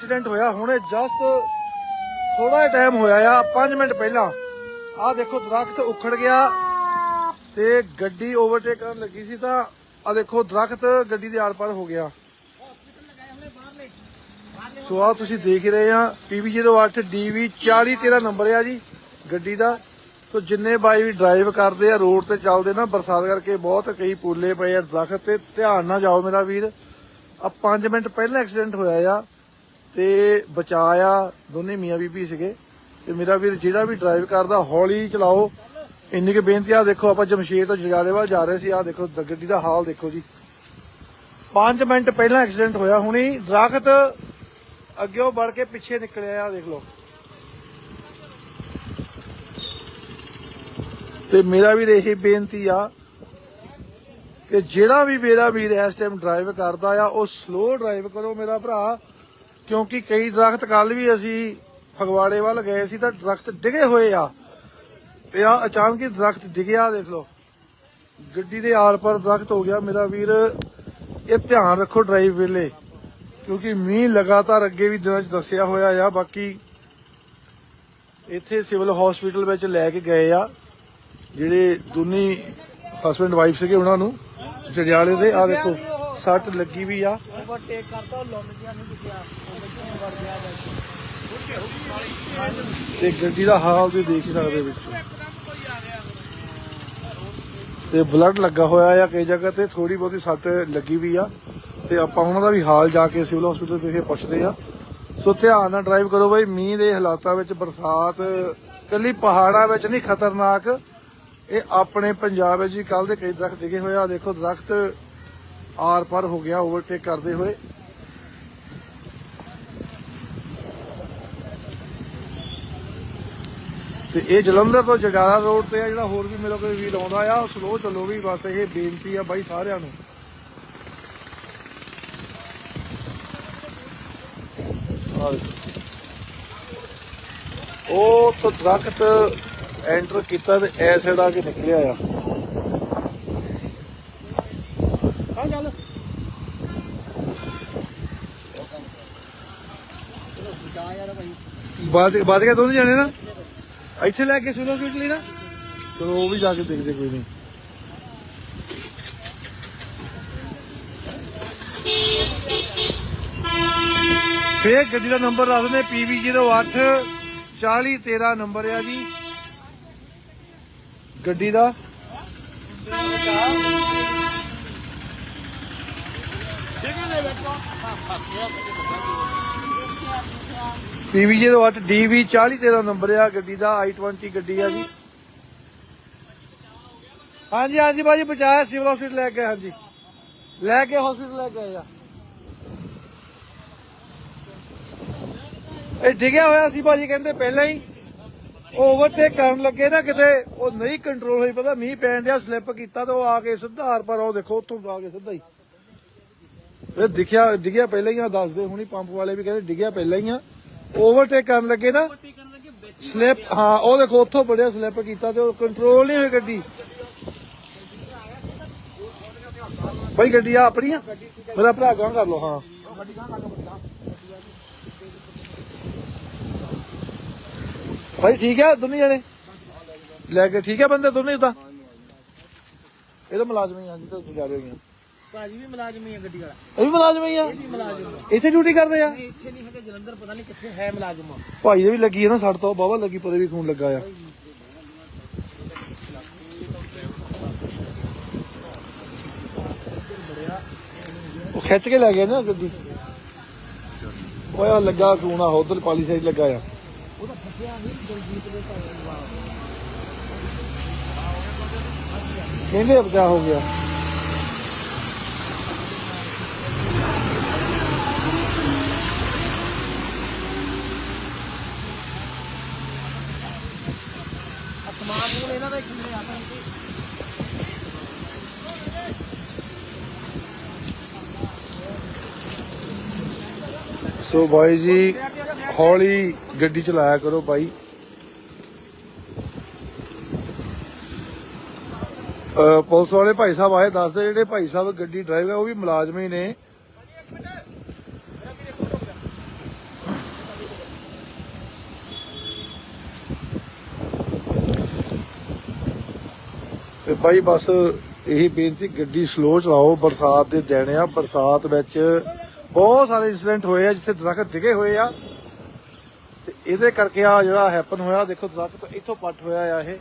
Accident ਹੋਇਆ, ਹੁਣੇ just ਥੋੜਾ ਟਾਈਮ ਹੋਇਆ ਆ 5 ਮਿੰਟ ਪਹਿਲਾਂ। ਆਹ ਦੇਖੋ, ਦਰਖਤ ਉਖੜ ਗਿਆ ਤੇ ਗੱਡੀ ਓਵਰਟੇਕ ਕਰਨ ਲੱਗੀ ਸੀ ਤਾਂ ਆ ਦੇਖੋ, ਦਰਖਤ ਗੱਡੀ ਦੇ ਆਰ ਪਾਰ ਹੋ ਗਿਆ। ਸੋ ਆ ਤੁਸੀਂ ਦੇਖ ਰਹੇ ਆ PB08 DV 4013 ਨੰਬਰ ਆ ਜੀ ਗੱਡੀ ਦਾ। ਸੋ ਜਿੰਨੇ ਬਾਈ ਵੀ ਡਰਾਈਵ ਕਰਦੇ ਆ, ਰੋਡ ਤੇ ਚੱਲਦੇ ਨਾ, ਬਰਸਾਤ ਕਰਕੇ ਬਹੁਤ ਕਈ ਪੋਲੇ ਪਏ ਆ ਦਰਖਤ ਤੇ। ਧਿਆਨ ਨਾਲ ਜਾਓ ਮੇਰਾ ਵੀਰ ਆ 5 ਮਿੰਟ ਪਹਿਲਾਂ ਐਕਸੀਡੈਂਟ ਹੋਇਆ ਆ। ਤੇ ਬਚਾਇਆ ਦੋਨੇ ਮੀਆਂ ਬੀਬੀ ਸੀਗੇ। ਤੇ ਮੇਰਾ ਵੀਰ ਜਿਹੜਾ ਵੀ ਡਰਾਈਵ ਕਰਦਾ, ਹੌਲੀ ਚਲਾਓ। ਇੰਨੀ ਕੁ ਬੇਨਤੀ ਆ ਦੇਖੋ ਆਪਾਂ ਜਮਸ਼ੇਰ ਤੋਂ ਜਗਾਲੇ ਵੱਲ ਜਾ ਰਹੇ ਸੀ ਆ ਦੇਖੋ ਗੱਡੀ ਦਾ ਹਾਲ ਦੇਖੋ ਜੀ। 5 ਮਿੰਟ ਪਹਿਲਾਂ ਐਕਸੀਡੈਂਟ ਹੋਇਆ, ਹੁਣੀ ਦਰਖਤ ਅੱਗਿਓਂ ਵੜ ਕੇ ਪਿੱਛੇ ਨਿਕਲਿਆ ਆ ਦੇਖ ਲਓ। ਤੇ ਮੇਰਾ ਵੀਰ ਇਹ ਬੇਨਤੀ ਆ ਕਿ ਜਿਹੜਾ ਵੀ ਮੇਰਾ ਵੀਰ ਇਸ ਟਾਈਮ ਡਰਾਈਵ ਕਰਦਾ ਆ, ਉਹ ਸਲੋ ਡਰਾਈਵ ਕਰੋ ਮੇਰਾ ਭਰਾ। ਕਿਉਂਕਿ ਕਈ ਦਰਖਤ ਕੱਲ ਵੀ ਅਸੀਂ ਫਗਵਾੜੇ ਵੱਲ ਗਏ ਸੀ ਤਾਂ ਦਰਖਤ ਡਿਗੇ ਹੋਏ ਆ। ਤੇ ਆ ਅਚਾਨਕ ਹੀ ਦਰਖਤ ਡਿਗਿਆ, ਦੇਖ ਲਓ। ਗੱਡੀ ਦੇ ਆਰ ਪਰ ਦਰਖਤ ਹੋ ਗਿਆ। ਮੇਰਾ ਵੀਰ, ਇਹ ਧਿਆਨ ਰੱਖੋ ਡਰਾਈਵ ਵੇਲੇ, ਕਿਉਂਕਿ ਮੀਂਹ ਲਗਾਤਾਰ ਅੱਗੇ ਵੀ ਦਿਨਾਂ 'ਚ ਦੱਸਿਆ ਹੋਇਆ ਆ। ਬਾਕੀ ਇੱਥੇ ਸਿਵਲ ਹਸਪੀਟਲ ਵਿੱਚ ਲੈ ਕੇ ਗਏ ਆ, ਜਿਹੜੇ ਦੋਨੀ ਹਸਬੰਡ ਵਾਈਫ ਸੀਗੇ ਉਹਨਾਂ ਨੂੰ ਜੜਿਆਲੇ ਦੇ। ਆ ਦੇਖੋ। ਸੱਟ ਲੱਗੀ ਵੀ ਆ। ਓਵਰਟੇਕ ਕਰਦਾ ਉਹ ਲੁੱਟ ਗਿਆ ਨਹੀਂ ਦਿਖਿਆ ਉਹ ਵਿੱਚ ਵੜ ਗਿਆ ਵਿੱਚ ਤੇ ਗੱਡੀ ਦਾ ਹਾਲ ਤੁਸੀਂ ਦੇਖ ਹੀ ਸਕਦੇ ਵਿੱਚ। ਤੇ ਬਲੱਡ ਲੱਗਾ ਹੋਇਆ ਆ ਕਈ ਜਗ੍ਹਾ ਤੇ ਥੋੜੀ ਬਹੁਤੀ ਸੱਟ ਲੱਗੀ ਵੀ ਆ। ਤੇ ਆਪਾਂ ਉਹਨਾਂ ਦਾ ਵੀ ਹਾਲ ਜਾ ਕੇ ਸਿਵਲ ਹਸਪੀਟਲ ਵਿਖੇ ਪੁੱਛਦੇ ਆ। ਸੋ ਧਿਆਨ ਨਾਲ ਡਰਾਈਵ ਕਰੋ ਬਈ ਮੀਂਹ ਦੇ ਹਾਲਾਤਾਂ ਵਿੱਚ ਬਰਸਾਤ ਕੱਲੀ ਪਹਾੜਾਂ ਵਿੱਚ ਨਹੀਂ ਖਤਰਨਾਕ। ਇਹ ਆਪਣੇ ਪੰਜਾਬ ਵਿੱਚ ਜੀ ਕੱਲ ਦੇ ਕਈ ਦਰਖਤ ਦਿਖੇ ਹੋਏ ਆ। ਦੇਖੋ ਦਰਖਤ ਆਰ ਪਰ ਹੋ ਗਿਆ ਓਵਰਟੇਕ ਕਰਦੇ ਹੋਏ। ਤੇ ਇਹ ਜਲੰਧਰ ਤੋਂ ਜਗਾਰਾ ਰੋਡ ਤੇ ਆ, ਜਿਹੜਾ ਹੋਰ ਵੀ ਮੇਰੇ ਕੋਲ ਵੀਰ ਆਉਂਦਾ ਆ ਸਲੋ ਚੱਲੋ ਵੀ ਬਸ ਇਹ ਬੇਨਤੀ ਆ ਬਾਈ ਸਾਰਿਆਂ ਨੂੰ। ਉਹ ਤੋਂ ਦਰਖਤ ਐਂਟਰ ਕੀਤਾ ਤੇ ਐ ਸਾਈਡ ਆ ਕੇ ਨਿਕਲਿਆ ਆ। ਬਾਅਦ ਕੇ ਦੋਨੇ ਜਾਣੇ ਨਾ? ਇੱਥੇ ਲੈ ਕੇ ਸੁਣੋ ਸਵੀਟ ਲਈ ਨਾ। ਚਲੋ ਉਹ ਵੀ ਜਾ ਕੇ ਦੇਖਦੇ ਕੋਈ ਨਹੀਂ। ਫੇਰ ਗੱਡੀ ਦਾ ਨੰਬਰ ਦੱਸ ਦਿੰਦੇ PB08 4013 ਨੰਬਰ ਆ ਜੀ। ਗੱਡੀ ਦਾ? PB08 DV 4013 ਨੰਬਰ ਆ, ਗੱਡੀ ਦਾ i20 ਗੱਡੀ ਆ ਜੀ। ਹਾਂਜੀ ਹਾਂਜੀ ਬਾਜੀ ਬਚਾਇਆ, ਸਿਵਲ ਹਸਪੀਟਲ ਲੈ ਕੇ ਹਾਂਜੀ। ਲੈ ਕੇ ਹਸਪੀਟਲ ਲੈ ਕੇ ਆ। ਇਹ ਡਿੱਗਿਆ ਹੋਇਆ ਸੀ ਬਾਜੀ ਕਹਿੰਦੇ ਪਹਿਲਾਂ ਹੀ। ਓਵਰਟੇਕ ਕਰਨ ਲੱਗੇ ਨਾ ਕਿਤੇ, ਉਹ ਨਹੀਂ ਕੰਟਰੋਲ ਹੋਈ, ਪਤਾ ਮੀਂਹ ਪੈਣ ਡਿਆ ਸਲਿੱਪ ਕੀਤਾ ਤੇ ਉਹ ਆ ਕੇ ਸਿੱਧਾ ਆਰ ਪਰ ਉਹ ਦੇਖੋ, ਉੱਥੋਂ ਆ ਕੇ ਸਿੱਧਾ ਹੀ। ਇਹ ਦਿਖਿਆ, ਡਿੱਗਿਆ ਪਹਿਲਾਂ ਹੀ ਆ, ਦੱਸਦੇ ਹੁਣੀ ਪੰਪ ਵਾਲੇ ਵੀ ਕਹਿੰਦੇ ਡਿੱਗਿਆ ਪਹਿਲਾਂ ਹੀ ਆ। ਓਵਰਟੇਕ ਕਰਨ ਲੱਗੇ ਨਾ ਸਲਿੱਪ ਹਾਂ, ਉਹ ਦੇਖੋ, ਉੱਥੋਂ ਬੜਿਆ ਸਲਿੱਪ ਕੀਤਾ ਤੇ ਉਹ ਕੰਟਰੋਲ ਨਹੀਂ ਹੋਈ ਗੱਡੀ। ਭਾਈ ਗੱਡੀ ਆ ਆਪਣੀ ਆ? ਮੇਰਾ ਭਰਾ ਗਾਂ ਕਰ ਲਓ, ਹਾਂ। ਭਾਈ ਠੀਕ ਹੈ ਦੋਨੇ ਜਣੇ? ਲੈ ਕੇ ਠੀਕ ਹੈ ਬੰਦੇ ਦੋਨੇ ਉਦਾਂ ਇਹ ਤਾਂ ਮੁਲਾਜ਼ਮ ਹੀ ਆ ਜੀ ਤਾਂ ਜਾ ਰਹੇ ਭਾਜੀ ਵੀ ਮੁਲਾਜ਼ਮ ਹੀ ਆ ਗੱਡੀ ਵਾਲਾ। ਇਹ ਵੀ ਮੁਲਾਜ਼ਮ ਹੀ ਆ? ਇਹ ਵੀ ਮੁਲਾਜ਼ਮ ਆ। ਇੱਥੇ ਡਿਊਟੀ ਕਰਦੇ ਆ? ਨਹੀਂ ਇੱਥੇ ਨਹੀਂ ਹੈਗੇ ਜਲੰਧਰ ਪਤਾ ਨਹੀਂ ਕਿੱਥੇ ਹੈ ਮੁਲਾਜ਼ਮ। ਭਾਈ ਦੇ ਵੀ ਲੱਗੀ ਹੈ ਨਾ ਸੜ ਤੋਂ ਬਾਬਾ ਲੱਗੀ ਪਰੇ ਵੀ ਖੂਨ ਲੱਗਾ ਆ। ਉਹ ਖਿੱਚ ਕੇ ਲੈ ਗਏ ਨਾ ਗੱਡੀ। ਓਏ ਆਹ ਲੱਗਾ ਖੂਨ ਆ ਉਧਰ ਪਾਲੀ ਸਾਈਡ ਲੱਗਾ ਆ। ਉਹਦਾ ਫਸਿਆ ਨਹੀਂ ਦਲਜੀਤ ਦੇ ਘਰ। ਕਹਿੰਦੇ ਬਚਾ ਹੋ ਗਿਆ। ਅਸਮਾਨ ਇਹਨਾਂ ਦਾ ਹੀ ਖਿਲਰੇ ਆ ਸੋ ਬਾਈ ਜੀ, ਹੌਲੀ ਗੱਡੀ ਚਲਾਇਆ ਕਰੋ ਬਾਈ ਪੁਲਿਸ ਵਾਲੇ ਭਾਈ ਸਾਹਿਬ ਆਏ, ਦੱਸਦੇ ਜਿਹੜੇ ਭਾਈ ਸਾਹਿਬ ਗੱਡੀ ਡਰਾਈਵਰ ਉਹ ਵੀ ਮੁਲਾਜ਼ਮ ਹੀ ਨੇ। ਤੇ ਭਾਈ ਬਸ ਇਹੀ ਬੇਨਤੀ, ਗੱਡੀ ਸਲੋ ਚਲਾਓ, ਬਰਸਾਤ ਦੇ ਦਿਨ ਆ, ਬਰਸਾਤ ਵਿੱਚ ਬਹੁਤ ਸਾਰੇ ਇਨਸੀਡੈਂਟ ਹੋਏ ਆ ਜਿੱਥੇ ਦਰਖਤ ਡਿੱਗੇ ਹੋਏ ਆ। ਤੇ ਇਹਦੇ ਕਰਕੇ ਆ ਜਿਹੜਾ ਹੈਪਨ ਹੋਇਆ, ਦੇਖੋ ਦਰਖਤ ਇੱਥੋਂ ਪੱਟ ਹੋਇਆ ਆ ਇਹ।